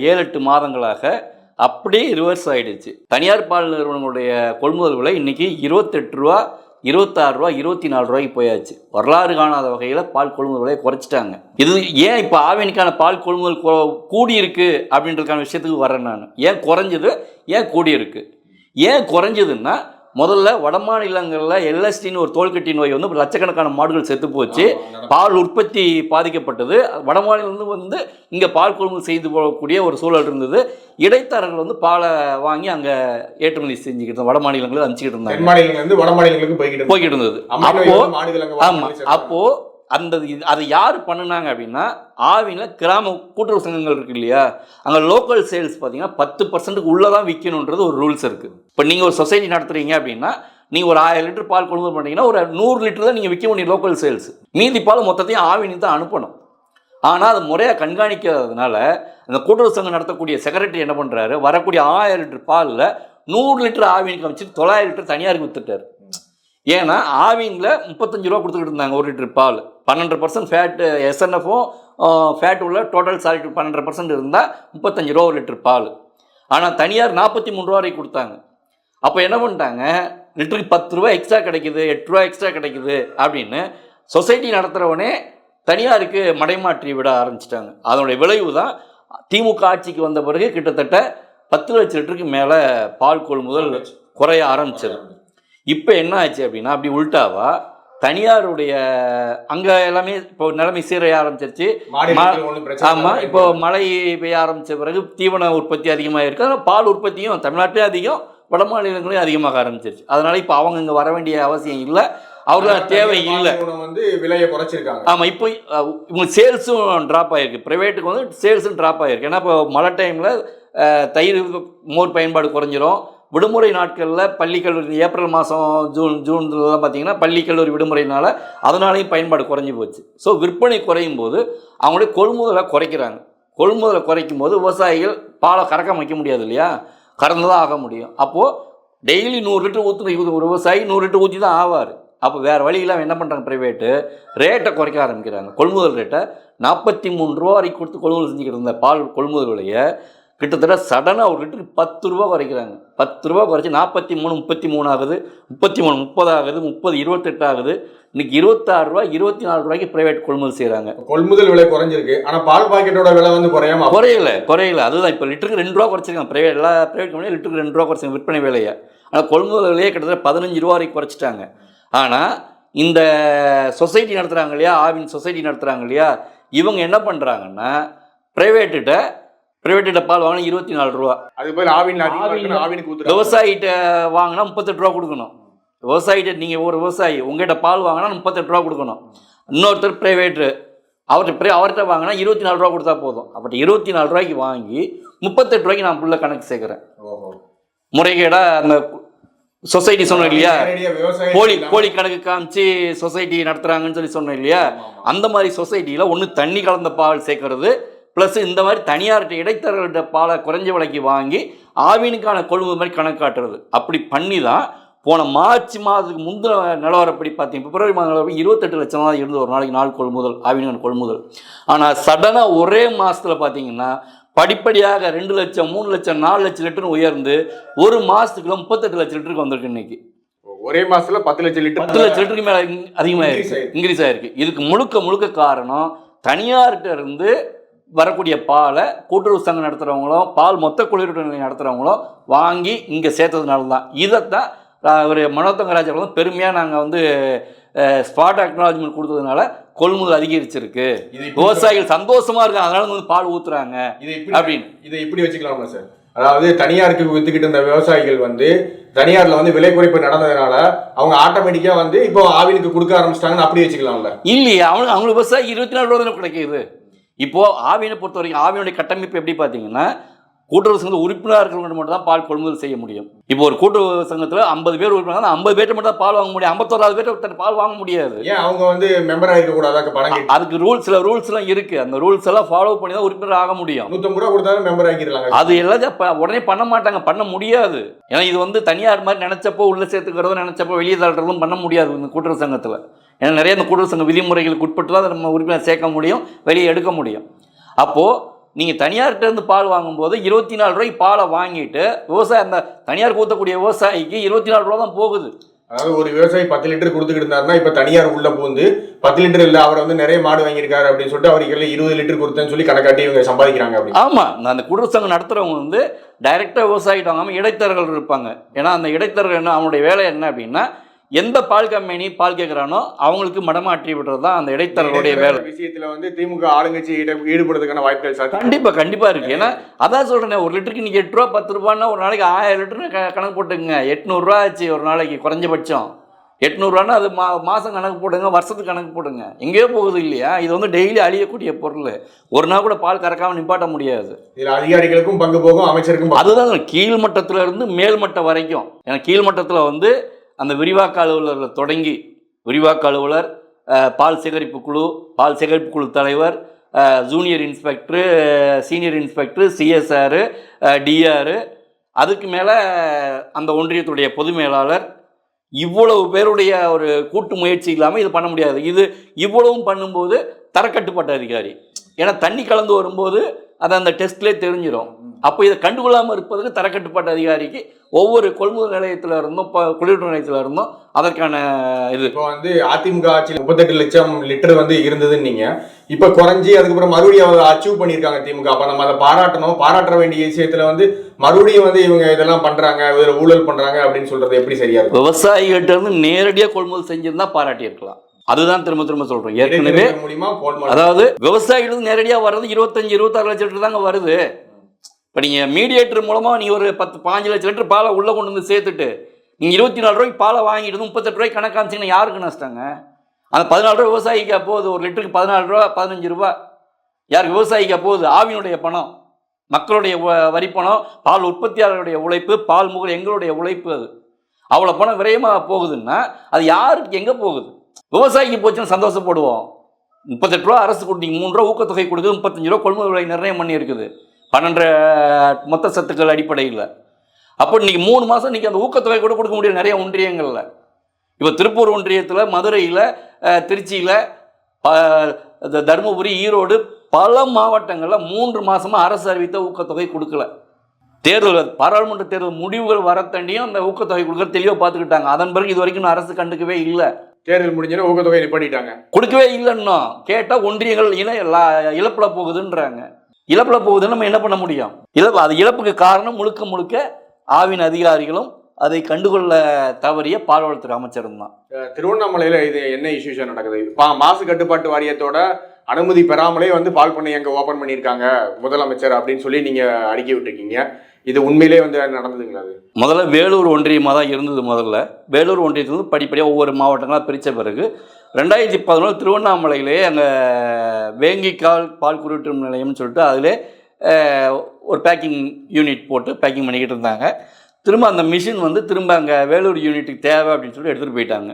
ஏழு எட்டு மாதங்களாக அப்படியே ரிவர்ஸ் ஆயிடுச்சு. தனியார் பால் நிறுவனங்களுடைய கொள்முதல் விலை இன்னைக்கு இருபத்தெட்டு ரூபா இருபத்தாறு ரூபா இருபத்தி நாலு ரூபாய்க்கு போயாச்சு. வரலாறு காணாத வகையில் பால் கொள்முதல் விலையை குறைச்சிட்டாங்க. இது ஏன் இப்போ ஆவினுக்கான பால் கொள்முதல் கொ- கூடி இருக்கு அப்படின்றதுக்கான விஷயத்துக்கு வரேன் நான். ஏன் குறைஞ்சது? ஏன் கூடி இருக்கு ஏன் குறைஞ்சதுன்னா முதல்ல வட மாநிலங்களில் எல்எஸ்டின்னு ஒரு தோல்கட்டி நோய் வந்து லட்சக்கணக்கான மாடுகள் செத்து போச்சு. பால் உற்பத்தி பாதிக்கப்பட்டது. வட மாநிலம் வந்து இங்கே பால் கொள்முதல் செய்து போகக்கூடிய ஒரு சூழல் இருந்தது. இடைத்தரகர்கள் வந்து பாலை வாங்கி அங்கே ஏற்றுமதி செஞ்சுக்கிட்டு இருந்தாங்க வட மாநிலங்களில் அனுப்பிச்சிக்கிட்டு இருந்தாங்க. வட மாநிலங்களுக்கு போய்கிட்டு. போய்கிட்டு இருந்தது. அப்போ ஆமாம் வாங்கி அப்போ அந்த இது அதை யார் பண்ணுனாங்க அப்படின்னா ஆவினில் கிராம கூட்டுறவு சங்கங்கள் இருக்கு இல்லையா? அங்கே லோக்கல் சேல்ஸ் பார்த்தீங்கன்னா பத்து பர்சன்ட்டுக்கு உள்ளே தான் விற்கணுன்றது ஒரு ரூல்ஸ் இருக்குது இப்போ நீங்கள் ஒரு சொசைட்டி நடத்துறீங்க அப்படின்னா நீங்கள் ஒரு ஆயிரம் லிட்டர் பால் கொள்முதல் பண்ணிங்கன்னா ஒரு நூறு லிட்டர் தான் நீங்கள் விற்க முடியும் லோக்கல் சேல்ஸ் மீதி பால் மொத்தத்தையும் ஆவினி தான் அனுப்பணும். ஆனால் அது முறையாக கண்காணிக்காததுனால அந்த கூட்டுறவு சங்கம் நடத்தக்கூடிய செக்ரட்டரி என்ன பண்ணுறாரு வரக்கூடிய ஆயிரம் லிட்டர் பாலில் நூறு லிட்டர் ஆவினுக்கு அமைச்சு தொள்ளாயிரம் லிட்டர் தனியாருக்கு வித்துட்டார். ஏன்னா ஆவினில் முப்பத்தஞ்சு ரூபா கொடுத்துக்கிட்டு இருந்தாங்க ஒரு லிட்டர் பால். பன்னெண்டு பர்சன்ட் ஃபேட்டு எஸ்என்எஃப்பும் ஃபேட் உள்ள டோட்டல் சாலிட் பன்னெண்டு பர்சன்ட் இருந்தால் முப்பத்தஞ்சு ரூபா ஒரு லிட்டர் பால். ஆனால் தனியார் நாற்பத்தி மூணு ரூபா வரைக்கும் கொடுத்தாங்க. அப்போ என்ன பண்ணிட்டாங்க? லிட்டருக்கு பத்து ரூபா எக்ஸ்ட்ரா கிடைக்குது எட்டு ரூபா எக்ஸ்ட்ரா கிடைக்குது அப்படின்னு சொசைட்டி நடத்துகிறவனே தனியாருக்கு மடைமாற்றி விட ஆரம்பிச்சிட்டாங்க. அதனுடைய விளைவு தான் திமுக ஆட்சிக்கு வந்த பிறகு கிட்டத்தட்ட பத்து லட்சம் லிட்டருக்கு மேலே பால் கொள்முதல் குறைய ஆரம்பிச்சது. இப்போ என்ன ஆச்சு அப்படின்னா அப்படி உள்டாவா தனியாருடைய அங்கே எல்லாமே இப்போ நிலைமை சீரைய ஆரம்பிச்சிருச்சு. ஆமாம். இப்போ மழை பெய்ய ஆரம்பித்த பிறகு தீவன உற்பத்தி அதிகமாக இருக்குது ஆனால் பால் உற்பத்தியும் தமிழ்நாட்டிலே அதிகம் வட மாநிலங்களையும் அதிகமாக ஆரம்பிச்சிருச்சு. அதனால இப்போ அவங்க இங்கே வர வேண்டிய அவசியம் இல்லை. அவர்களுக்கு தேவை இல்லை. வந்து விலையை குறைச்சிருக்காங்க. ஆமாம் இப்போ இவங்க சேல்ஸும் ட்ராப் ஆகிருக்கு ப்ரைவேட்டுக்கு வந்து சேல்ஸும் ட்ராப் ஆகிருக்கு ஏன்னா இப்போ மழை டைமில் தயிர் மோர் பயன்பாடு குறைஞ்சிரும். விடுமுறை நாட்களில் பள்ளி கல்லூரி ஏப்ரல் மாதம் ஜூன் ஜூன்லாம் பார்த்தீங்கன்னா பள்ளி கல்லூரி விடுமுறைனால அதனாலையும் பயன்பாடு குறைஞ்சி போச்சு. ஸோ விற்பனை குறையும் போது அவங்களுடைய கொள்முதலை குறைக்கிறாங்க. கொள்முதலை குறைக்கும் போது விவசாயிகள் பாலை கறக்க வைக்க முடியாது இல்லையா? கறந்து தான் ஆக முடியும். அப்போது டெய்லி நூறு லிட்டர் ஊற்றுன ஒரு விவசாயி நூறு லிட்டர் ஊற்றி தான் ஆவார். அப்போ வேறு வழியெல்லாம் என்ன பண்ணுறாங்க ப்ரைவேட்டு ரேட்டை குறைக்க ஆரம்பிக்கிறாங்க. கொள்முதல் ரேட்டை நாற்பத்தி மூணு ரூபா வரைக்கும் கொடுத்து கொள்முதல் செஞ்சுக்கிட்டு இருந்த பால் கொள்முதல் விலையை கிட்டத்தட்ட சடனாக ஒரு லிட்டருக்கு பத்து ரூபா குறைக்கிறாங்க. பத்து ரூபா குறைச்சி நாற்பத்தி மூணு முப்பத்தி மூணு ஆகுது. முப்பத்தி மூணு முப்பது ஆகுது. முப்பது இருபத்தெட்டு ஆகுது. இன்னைக்கு இருபத்தாறு ரூபா இருபத்தி நாலு ரூபாய்க்கு பிரைவேட் கொள்முதல் செய்கிறாங்க கொள்முதல் விலை குறைஞ்சிருக்கு. ஆனா பால் பாக்கெட்டோட விலை வந்து குறையாம குறையல குறையல. அதுதான் இப்போ லிட்டருக்கு ரெண்டு ரூபா குறைச்சிருக்காங்க. பிரைவேட் எல்லா பிரைவேட் கம்பெனியும் லிட்டருக்கு ரெண்டு ரூபா குறைச்சாங்க விற்பனை விலையை. ஆனால் கொள்முதல் விலையே கிட்டத்தட்ட பதினஞ்சு ரூபா வரைக்கும் குறைச்சிட்டாங்க. ஆனால் இந்த சொசைட்டி நடத்துகிறாங்க இல்லையா? ஆவின் சொசைட்டி நடத்துகிறாங்க இல்லையா? இவங்க என்ன பண்ணுறாங்கன்னா ப்ரைவேட்டுகிட்ட ப்ரைவேட்டுகிட்ட பால் வாங்கினா இருபத்தி நாலு ரூபா. அதுக்கு பதில் ஆவின் ஆவினுக்கு விவசாயிகிட்ட வாங்கினா முப்பத்தெட்டு ரூபா கொடுக்கணும். விவசாயிகிட்ட நீங்கள் ஒரு விவசாயி உங்ககிட்ட பால் வாங்கினா முப்பத்தெட்டு ரூபா கொடுக்கணும். இன்னொருத்தர் ப்ரைவேட்டு அவர்கிட்ட ப்ரை அவர்கிட்ட வாங்கினா இருபத்தி நாலு ரூபா கொடுத்தா போதும். அவர்கிட்ட இருபத்தி நாலு ரூபாய்க்கு வாங்கி முப்பத்தெட்டு ரூபாய்க்கு நான் புள்ள கணக்கு சேர்க்குறேன். ஓஹோ. முறைகேடாக அந்த சொசைட்டி சொன்னோம் இல்லையா? போலி இல்லாம- போலி கணக்கு காமிச்சு சொசைட்டி நடத்துகிறாங்கன்னு சொல்லி சொன்னோம் இல்லையா. அந்த மாதிரி சொசைட்டியில் ஒன்று தண்ணி கலந்த பால் சேர்க்கறது ப்ளஸ் இந்த மாதிரி தனியார்கிட்ட இடைத்தரகர்கிட்ட பாலை குறைஞ்ச விலைக்கு வாங்கி ஆவினுக்கான கொள்முதல் மாதிரி கணக்கு காட்டுறது அப்படி பண்ணி தான் போன மார்ச் மாதத்துக்கு முந்தின நிலவரப்படி பார்த்தீங்க. பிப்ரவரி மாதம் நிலவரப்படி இருபத்தெட்டு லட்சம் தான் இருந்தது. ஒரு நாளைக்கு நாள் கொள்முதல் ஆவினுக்கான கொள்முதல் ஆனால் சடனாக ஒரே மாதத்தில் பார்த்தீங்கன்னா படிப்படியாக ரெண்டு லட்சம் மூணு லட்சம் நாலு லட்சம் லிட்டர் உயர்ந்து ஒரு மாதத்துக்குள்ள முப்பத்தெட்டு லட்சம் லிட்டருக்கு வந்திருக்கு இன்னைக்கு. ஒரே மாசத்துல பத்து லட்சம் லிட்டர் பத்து லட்சம் லிட்டருக்கு மேலே ஆயிருக்கு. இன்க்ரீஸ் ஆயிருக்கு. இதுக்கு முழுக்க முழுக்க காரணம் தனியார்கிட்ட இருந்து வரக்கூடிய பாலை கூட்டுறவு சங்கம் நடத்துகிறவங்களும் பால் மொத்த குளிரூட்ட நிலையம் நடத்துகிறவங்களும் வாங்கி இங்கே சேர்த்ததுனால தான் இதைத்தான் ஒரு மனோத்தங்கராஜ் அவர்களும் பெருமையாக நாங்கள் வந்து ஸ்பாட் அக்னாலஜ்மெண்ட் கொடுத்ததுனால கொள்முதல் அதிகரிச்சிருக்கு. விவசாயிகள் சந்தோஷமா இருக்காங்க அதனால வந்து பால் ஊத்துறாங்க. அப்படின்னு. இதை இப்படி வச்சுக்கலாமா சார். அதாவது தனியாருக்கு வித்துக்கிட்டு இருந்த விவசாயிகள் வந்து தனியார்ல வந்து விலை குறைப்பு நடந்ததுனால அவங்க ஆட்டோமேட்டிக்கா வந்து இப்போ ஆவினுக்கு கொடுக்க ஆரம்பிச்சிட்டாங்கன்னு அப்படி வச்சுக்கலாம்ல. இல்லையே அவங்க அவங்களுக்கு விவசாயி இருபத்தி நாலு ரூபா கிடைக்குது. இப்போ ஆவியனை பொறுத்த வரைக்கும் ஆவியனுடைய கட்டமைப்பு எப்படி பார்த்தீங்கன்னா கூட்டுறவு சங்கத்தில் உறுப்பினராக இருக்கிறவங்க மட்டும் தான் பால் கொள்முதல் செய்ய முடியும். இப்போ ஒரு கூட்டுறவு சங்கத்தில் ஐம்பது பேர் உறுப்பினர் ஐம்பது பேர்ட்ட மட்டும் தான் பால் வாங்க முடியும். ஐம்பத்தோராது ஒருத்தர் பால் வாங்க முடியாது. ஏன் அவங்க வந்து மெம்பரா இருக்க கூடாதா பணம் கட்டி. அதுக்கு ரூல்ஸ் சில ரூல்ஸ் எல்லாம் இருக்கு. அந்த ரூல்ஸ் எல்லாம் ஃபாலோ பண்ணி தான் உறுப்பினர் ஆக முடியும். நூத்தம்பது ரூபா கொடுத்தாலும் மெம்பர் ஆக்கிடலாங்க அது எல்லாத்தையும் உடனே பண்ண மாட்டாங்க. பண்ண முடியாது. ஏன்னா இது வந்து தனியார் மாதிரி நினைச்சப்போ உள்ள சேர்த்துக்கிறதும் நினைச்சப்போ வெளியே தள்ளுறதும் பண்ண முடியாது இந்த கூட்டுறவு சங்கத்தில். ஏன்னா நிறைய இந்த கூட்டுறவு சங்க விதிமுறைகளுக்கு உட்பட்டு தான் அதை நம்ம உறுப்பினர் சேர்க்க முடியும் வெளியே எடுக்க முடியும். அப்போது நீங்கள் தனியார்கிட்ட இருந்து பால் வாங்கும்போது இருபத்தி நாலு ரூபாய்க்கு பாலை வாங்கிட்டு விவசாயம் அந்த தனியார் ஊற்றக்கூடிய விவசாயிக்கு இருபத்தி நாலு ரூபா தான் போகுது. அதாவது ஒரு விவசாயி பத்து லிட்டர் கொடுத்துக்கிட்டு இருந்தாருன்னா இப்ப தனியார் உள்ள பூந்து பத்து லிட்டர் இல்ல அவர் வந்து நிறைய மாடு வாங்கியிருக்காரு அப்படின்னு சொல்லிட்டு அவருக்கு இருபது லிட்டர் கொடுத்தேன்னு சொல்லி கணக்காட்டி இவங்க சம்பாதிக்கிறாங்க அப்படி ஆமாம் அந்த கூட்டுறவு சங்கம் நடத்துகிறவங்க வந்து டைரெக்டாக விவசாயிட்டு வாங்காமல் இடைத்தரகர்கள் இருப்பாங்க. ஏன்னா அந்த இடைத்தரகர் என்ன அவனுடைய வேலை என்ன அப்படின்னா எந்த பால் கம்பெனி பால் கேட்குறானோ அவங்களுக்கு மடமாற்றி விடுறது தான் அந்த இடைத்தரகருடைய வேலை. விஷயத்துல வந்து திமுக ஆளுங்கட்சி ஈடு- ஈடுபடுறதுக்கான வாய்ப்புகள் சாத்தியம் கண்டிப்பாக கண்டிப்பாக இருக்குது ஏன்னா அதான் சொல்கிறேன் ஒரு லிட்டருக்கு நீங்கள் எட்டு ரூபா பத்து ரூபான்னா ஒரு நாளைக்கு ஆயிரம் லிட்டர்னு கணக்கு போட்டுங்க எட்நூறுரூவா ஆச்சு ஒரு நாளைக்கு குறைஞ்சபட்சம். எட்நூறுவான்னா அது மா மாதம் கணக்கு போடுங்க வருஷத்துக்கு கணக்கு போடுங்க. எங்கேயோ போகுது இல்லையா? இது வந்து டெய்லி அழியக்கூடிய பொருள். ஒரு நாள் கூட பால் கறக்காமல் நிப்பாட்ட முடியாது. இதுல அதிகாரிகளுக்கும் பங்கு போகும் அமைச்சருக்கும் அதுதான் கீழ் மட்டத்துல இருந்து மேல் மட்டம் வரைக்கும். ஏன்னா கீழ் மட்டத்தில் வந்து அந்த விரிவாக்க அலுவலரில் தொடங்கி விரிவாக்க அலுவலர் பால் சேகரிப்பு குழு பால் சேகரிப்பு குழு தலைவர் junior inspector senior inspector CSR TR அதுக்கு மேலே அந்த ஒன்றியத்துடைய பொது மேலாளர். இவ்வளவு பேருடைய ஒரு கூட்டு முயற்சி இல்லாமல் இது பண்ண முடியாது. இது இவ்வளவும் பண்ணும்போது தரக்கட்டுப்பாட்டு அதிகாரி. ஏன்னா தண்ணி கலந்து வரும்போது அது அந்த டெஸ்ட்லேயே தெரிஞ்சிடும் அப்போ இதை கண்டுகொள்ளாமல் இருப்பதற்கு தரக்கட்டுப்பாட்டு அதிகாரிக்கு ஒவ்வொரு கொள்முதல் நிலையத்தில் இருந்தும் இப்போ குளிர்வு நிலையத்தில் இருந்தும் அதற்கான இது. இப்போ வந்து அதிமுக ஆட்சியில் முப்பத்தெட்டு லட்சம் லிட்டர் வந்து இருந்ததுன்னு நீங்க இப்ப குறைஞ்சி அதுக்கப்புறம் மறுபடியும் அவங்க அச்சீவ் பண்ணியிருக்காங்க திமுக. அப்ப நம்ம அதை பாராட்டணும் பாராட்ட வேண்டிய விஷயத்துல வந்து மறுபடியும் வந்து இவங்க இதெல்லாம் பண்றாங்க இதுல ஊழல் பண்றாங்க அப்படின்னு சொல்றது எப்படி சரியா இருக்கும்? விவசாயிகள்ட்ட இருந்து நேரடியாக கொள்முதல் செஞ்சிருந்தா பாராட்டியிருக்கலாம். அதுதான் திரும்ப திரும்ப சொல்கிறோம் ஏற்கனவே அதாவது விவசாயிகளுக்கு நேரடியாக வர்றது இருபத்தஞ்சு இருபத்தாறு லட்சம் லிட்டர் தாங்க வருது. இப்போ நீங்கள் மீடியேட்டர் மூலமாக நீ ஒரு பத்து பாஞ்சு லட்சம் லிட்டர் பாலை உள்ளே கொண்டு வந்து சேர்த்துட்டு நீங்கள் இருபத்தி நாலு ரூபாய்க்கு பாலை வாங்கிட்டு முப்பத்தெட்டு ரூபாய்க்கு கணக்கு காமிச்சிங்கன்னா யாருக்கு நஷ்டங்க? அந்த பதினாலு ரூபா விவசாயிக்கு அப்போது ஒரு லிட்டருக்கு பதினாலு ரூபா பதினஞ்சு ரூபா யாருக்கு? விவசாயிக்கு அப்போது ஆவினுடைய பணம் மக்களுடைய வ- வரிப்பணம் பால் உற்பத்தியாளருடைய உழைப்பு பால் முகர் எங்களுடைய உழைப்பு அது. அவ்வளோ பணம் விரயமாக போகுதுன்னா அது யாருக்கு எங்கே போகுது? விவசாயிக்கு போச்சுன்னு சந்தோஷப்படுவோம். முப்பத்தெட்டு ரூபா அரசு கொடுத்தீங்க மூணு ரூபா ஊக்கத்தொகை கொடுக்குது முப்பத்தஞ்சு ரூபா கொள்முதல் விலை நிர்ணயம் பண்ணியிருக்குது. பன்னெண்டு மொத்த சத்துக்கள் அடிப்படையில். அப்போ இன்னைக்கு மூணு மாதம் இன்னைக்கு அந்த ஊக்கத்தொகை கூட கொடுக்க முடியும் நிறைய ஒன்றியங்களில். இப்போ திருப்பூர் ஒன்றியத்தில் மதுரையில் திருச்சியில் தருமபுரி ஈரோடு பல மாவட்டங்களில் மூன்று மாதமாக அரசு அறிவித்த ஊக்கத்தொகை கொடுக்கல. தேர்தல் பாராளுமன்ற தேர்தல் முடிவுகள் வரத்தண்டியும் அந்த ஊக்கத்தொகை கொடுக்க தெளிவாக பார்த்துக்கிட்டாங்க. அதன் பிறகு இது வரைக்கும் அரசு கண்டுக்கவே இல்லை. தேர்தல் முடிஞ்சோன்னு ஊக்கத்தொகை நிப்பாட்டிட்டாங்க. கொடுக்கவே இல்லைன்னோ கேட்டால் ஒன்றியங்கள் இன இழப்புல போகுதுன்றாங்க. இழப்புல போகுதுன்னு நம்ம என்ன பண்ண முடியும்? இழப்பு அது இழப்புக்கு காரணம் முழுக்க முழுக்க ஆவின் அதிகாரிகளும் அதை கண்டுகொள்ள தவறிய பால்வளத்துறை அமைச்சரும் தான். திருவண்ணாமலையில இது என்ன இஷ்யூஷன் நடக்குது? பா மாசு கட்டுப்பாட்டு வாரியத்தோட அனுமதி பெறாமலே வந்து பால் பண்ணை அங்க ஓபன் பண்ணியிருக்காங்க முதலமைச்சர் அப்படின்னு சொல்லி நீங்க அடுக்கி விட்டுருக்கீங்க. இது உண்மையிலே வந்து நடந்ததுங்களா அது? முதல்ல வேலூர் ஒன்றியமாக தான் இருந்தது முதல்ல. வேலூர் ஒன்றியத்திலிருந்து படிப்படியாக ஒவ்வொரு மாவட்டங்களாக பிரித்த பிறகு ரெண்டாயிரத்தி பதினொன்று திருவண்ணாமலையிலே அங்கே வேங்கிக்கால் பால் குருட்டும் நிலையம்னு சொல்லிட்டு அதிலே ஒரு பேக்கிங் யூனிட் போட்டு பேக்கிங் பண்ணிக்கிட்டு இருந்தாங்க. திரும்ப அந்த மிஷின் வந்து திரும்ப அங்கே வேலூர் யூனிட்டுக்கு தேவை அப்படின்னு சொல்லி எடுத்துகிட்டு போயிட்டாங்க.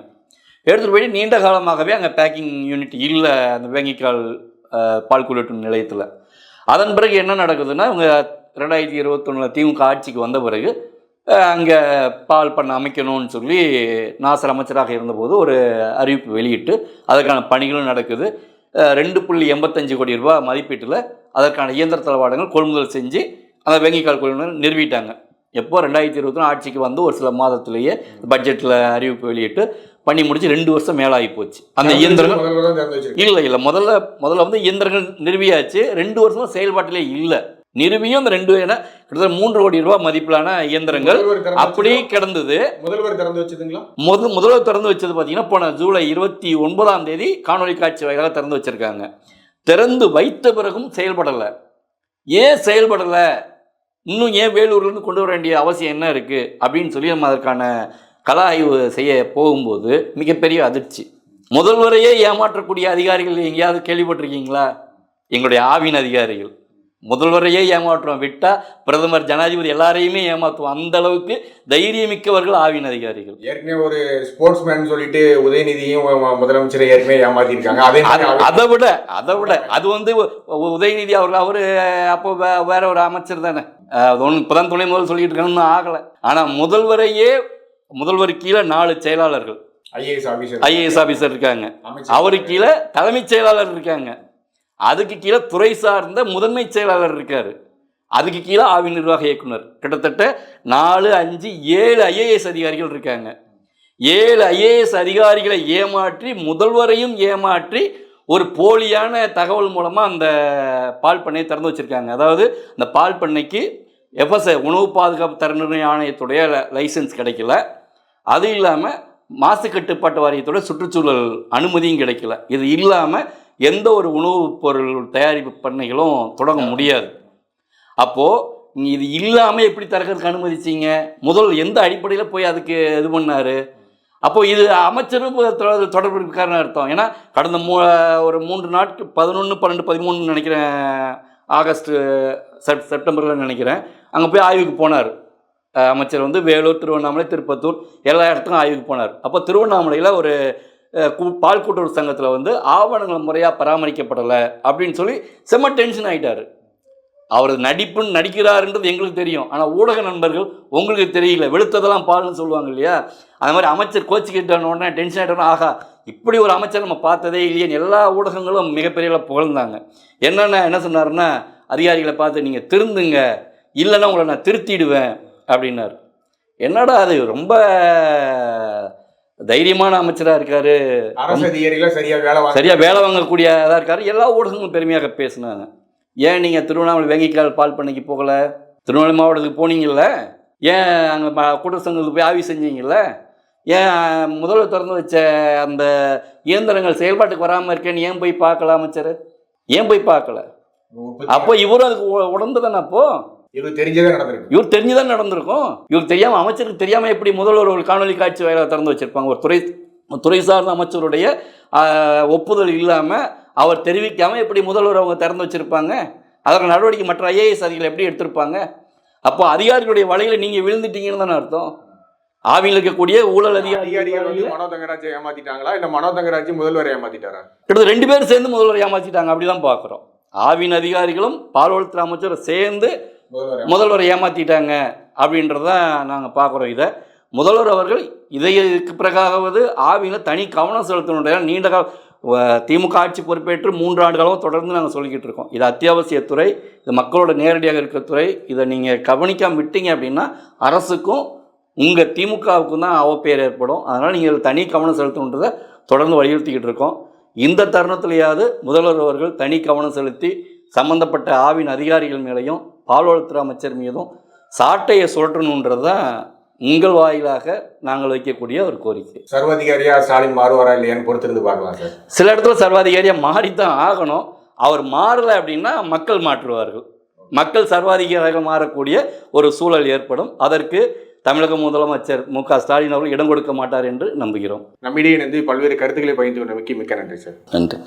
எடுத்துகிட்டு போயிட்டு நீண்ட காலமாகவே அங்கே பேக்கிங் யூனிட் இல்லை அந்த வேங்கிக்கால் பால் குருட்டும் நிலையத்தில். அதன் பிறகு என்ன நடக்குதுன்னா இவங்க ரெண்டாயிரத்தி இருபத்தொன்னில் திமுக ஆட்சிக்கு வந்த பிறகு அங்கே பால் பண்ண அமைக்கணும்னு சொல்லி நாசர் அமைச்சராக இருந்தபோது ஒரு அறிவிப்பு வெளியிட்டு அதற்கான பணிகளும் நடக்குது. ரெண்டு புள்ளி எண்பத்தஞ்சு கோடி ரூபாய் மதிப்பீட்டில் அதற்கான இயந்திர தளவாடங்கள் கொள்முதல் செஞ்சு அந்த வங்கிக்கால் கொள்முதல் நிறுவிட்டாங்க. எப்போ? ரெண்டாயிரத்தி இருபத்தொன்று ஆட்சிக்கு வந்து ஒரு சில மாதத்திலேயே பட்ஜெட்டில் அறிவிப்பு வெளியிட்டு பண்ணி முடிச்சு ரெண்டு வருஷம் மேலாகி போச்சு. அந்த இயந்திரங்கள் இல்லை இல்லை. முதல்ல முதல்ல வந்து இயந்திரங்கள் நிறுவியாச்சு. ரெண்டு வருஷம் செயல்பாட்டிலே இல்லை. நிறுவியும் அந்த ரெண்டு ஏன்னா கிட்டத்தட்ட மூன்று கோடி ரூபாய் மதிப்பிலான இயந்திரங்கள் அப்படி? கிடந்தது. முதல்வர் திறந்து வச்சதுங்களா? முத முதல்வர் திறந்து வச்சது பார்த்தீங்கன்னா போன ஜூலை இருபத்தி ஒன்பதாம் தேதி காணொலி காட்சி வாயிலாக திறந்து வச்சிருக்காங்க. திறந்து வைத்த பிறகும் செயல்படலை. ஏன் செயல்படலை? இன்னும் ஏன் வேலூர்லேருந்து கொண்டு வர வேண்டிய அவசியம் என்ன இருக்குது அப்படின்னு சொல்லி நம்ம அதற்கான கல ஆய்வு செய்ய போகும்போது மிகப்பெரிய அதிர்ச்சி. முதல்வரையே ஏமாற்றக்கூடிய அதிகாரிகள் எங்கேயாவது கேள்விப்பட்டிருக்கீங்களா? எங்களுடைய ஆவின் அதிகாரிகள். முதல்வரையே ஏமாற்றுவோம் விட்டா பிரதமர் ஜனாதிபதி எல்லாரையுமே ஏமாற்றுவோம் அந்த அளவுக்கு தைரியமிக்கவர்கள் ஆவின் அதிகாரிகள். ஏற்கனவே ஒரு ஸ்போர்ட்ஸ்மேன் சொல்லிட்டு உதயநிதியும் முதலமைச்சரை ஏற்கனவே ஏமாத்திருக்காங்க. அதே அது- அவர் விட அதை விட அது வந்து உதயநிதி அவர்கள் அவரு அப்போ வேற ஒரு அமைச்சர் தானே. இப்போதான் துணை முதல் சொல்லிட்டு இருக்காங்கன்னு ஆகலை. ஆனால் முதல்வரையே முதல்வர் கீழே நாலு செயலாளர்கள். ஐஏஎஸ் ஆபீசர் ஐஏஎஸ் ஆபீசர் இருக்காங்க. அவருக்கு கீழே தலைமைச் செயலாளர் இருக்காங்க. அதுக்கு கீழே துறை சார்ந்த முதன்மை செயலாளர் இருக்கார். அதுக்கு கீழே ஆவி நிர்வாக இயக்குனர். கிட்டத்தட்ட நாலு அஞ்சு ஏழு ஐஏஎஸ் அதிகாரிகள் இருக்காங்க. ஏழு ஐஏஎஸ் அதிகாரிகளை ஏமாற்றி முதல்வரையும் ஏமாற்றி ஒரு போலியான தகவல் மூலமாக அந்த பால் பண்ணையை திறந்து வச்சுருக்காங்க. அதாவது அந்த பால் பண்ணைக்கு எஃப்எஸ்ஐ உணவு பாதுகாப்பு தரநிர்ணய ஆணையத்துடைய லைசன்ஸ் கிடைக்கல. அது இல்லாமல் மாசு கட்டுப்பாட்டு வாரியத்தோட சுற்றுச்சூழல் அனுமதியும் கிடைக்கல. இது இல்லாமல் எந்த ஒரு உணவுப் பொருள் தயாரிப்பு பண்ணைகளும் தொடங்க முடியாது. அப்போது இது இல்லாமல் எப்படி திறக்கிறதுக்கு அனுமதிச்சீங்க? முதல் எந்த அடிப்படையில் போய் அதுக்கு இது பண்ணாரு? அப்போ இது அமைச்சரும் தொடர்பு இருக்காருன்னு அர்த்தம். ஏன்னா கடந்த மூ ஒரு மூன்று நாட்கள் பதினொன்று பன்னெண்டு பதிமூணு நினைக்கிறேன் ஆகஸ்ட் செப் செப்டம்பரில் நினைக்கிறேன். அங்கே போய் ஆய்வுக்கு போனார். அமைச்சர் வந்து வேலூர் திருவண்ணாமலை திருப்பத்தூர் எல்லா இடத்துக்கும் ஆய்வுக்கு போனார். அப்போ திருவண்ணாமலையில் ஒரு பால் கூட்டுறவு சங்கத்தில் வந்து ஆவணங்கள் முறையாக பராமரிக்கப்படலை அப்படின்னு சொல்லி செம்ம டென்ஷன் ஆகிட்டார் அவர் நடிப்புன்னு நடிக்கிறாருன்றது எங்களுக்கு தெரியும். ஆனால் ஊடக நண்பர்கள் உங்களுக்கு தெரியல. வெளுத்ததெல்லாம் பால்னு சொல்லுவாங்க இல்லையா? அது மாதிரி அமைச்சர் கோச்சிக்கிட்டான உடனே டென்ஷன் ஆகிட்டோன்னா ஆகா இப்படி ஒரு அமைச்சர் நம்ம பார்த்ததே இல்லையேன்னு எல்லா ஊடகங்களும் மிகப்பெரிய புகழ்ந்தாங்க. என்னென்ன என்ன சொன்னாருன்னா அதிகாரிகளை பார்த்து நீங்கள் திருந்துங்க. இல்லைன்னா உங்களை நான் திருத்திடுவேன். அப்படின்னாரு. என்னடா அது? ரொம்ப தைரியமான அமைச்சராக இருக்காரு. அரசு அதிகாரிகள் சரியா வேலை வாங்க சரியா வேலை வாங்கக்கூடியதாக இருக்காரு. எல்லா ஊடகங்களும் பெருமையாக பேசினாங்க. ஏன் நீங்கள் திருவண்ணாமலை வேங்கிக்கால் பால் பண்ணைக்கு போகல? திருவண்ணாமலை மாவட்டத்துக்கு போனீங்கல்ல? ஏன் அங்கே கூட்ட சங்கத்துக்கு போய் ஆய்வு செஞ்சீங்கல்ல? ஏன் முதல்வர் திறந்து வச்ச அந்த இயந்திரங்கள் செயல்பாட்டுக்கு வராமல் இருக்கேன்னு ஏன் போய் பார்க்கல அமைச்சர்? ஏன் போய் பார்க்கல? அப்போ இவரும் அதுக்கு உ- உடந்து தானே அப்போ? இவருக்கு தெரிஞ்சதே நடந்திருக்கு. இவர் தெரிஞ்சுதான் நடந்திருக்கும். இவர் தெரியாம அமைச்சருக்கு தெரியாம எப்படி முதல்வர் ஒரு காணொலி காட்சி வாயிலாக திறந்து வச்சிருப்பாங்க. ஒரு துறை துறை சார்ந்த அமைச்சருடைய ஒப்புதல் இல்லாம அவர் தெரிவிக்காம எப்படி முதல்வர் அவங்க திறந்து வச்சிருப்பாங்க? அதற்கு நடவடிக்கை மற்ற ஐஏஎஸ் அதிகாரிகள் எப்படி எடுத்திருப்பாங்க? அப்போ அதிகாரிகளுடைய வலையில நீங்க விழுந்துட்டீங்கன்னு தானே அர்த்தம். ஆவியில் இருக்கக்கூடிய ஊழல் அதிகாரிகள் அதிகாரிகள் வந்து மனோ தங்கராஜை ஏமாத்திட்டாங்களா? இல்ல மனோ தங்கராஜ் முதல்வரை ஏமாத்திட்டாரா? கிட்டத்தட்ட ரெண்டு பேரும் சேர்ந்து முதல்வர் ஏமாத்திட்டாங்க. அப்படிதான் பார்க்குறோம். ஆவின் அதிகாரிகளும் பால்வளத்துறை அமைச்சரும் சேர்ந்து முதல்வர் ஏமாற்றிட்டாங்க ஏமாத்திட்டாங்க அப்படின்றத நாங்கள் பார்க்குறோம் இதை முதல்வர் அவர்கள் இதைக்கு பிறகாவது ஆவியில் தனி கவனம் செலுத்தணும் நீண்ட கால திமுக ஆட்சி பொறுப்பேற்று மூன்று ஆண்டு தொடர்ந்து நாங்கள் சொல்லிக்கிட்டு இருக்கோம். இது அத்தியாவசிய துறை இது மக்களோட நேரடியாக இருக்கிற துறை. இதை நீங்கள் கவனிக்காம விட்டீங்க அப்படின்னா அரசுக்கும் உங்கள் திமுகவுக்கும் தான் அவப்பெயர் ஏற்படும். அதனால் நீங்கள் தனி கவனம் செலுத்தணுன்றதை தொடர்ந்து வலியுறுத்திக்கிட்டு இருக்கோம். இந்த தருணத்திலேயாவது முதல்வர் அவர்கள் தனி கவனம் செலுத்தி சம்பந்தப்பட்ட ஆவின் அதிகாரிகள் மேலேயும் பால்வளத்துறை அமைச்சர் மீதும் சாட்டையை சுழற்றணுன்றது தான் உங்கள் வாயிலாக நாங்கள் வைக்கக்கூடிய ஒரு கோரிக்கை. சர்வாதிகாரியா ஸ்டாலின் மாறுவாரா இல்லையான்னு பொறுத்திருந்து பார்க்கலாம் சார். சில இடத்துல சர்வாதிகாரியாக மாறித்தான் ஆகணும். அவர் மாறலை அப்படின்னா மக்கள் மாற்றுவார்கள். மக்கள் சர்வாதிகாரியாக மாறக்கூடிய ஒரு சூழல் ஏற்படும். அதற்கு தமிழக முதலமைச்சர் மு க ஸ்டாலின் அவர்கள் இடம் கொடுக்க மாட்டார் என்று நம்புகிறோம். நம்மிடையே இணைந்து பல்வேறு கருத்துக்களை பகிர்ந்து கொண்டமைக்கு மிக்க நன்றி சார். நன்றி.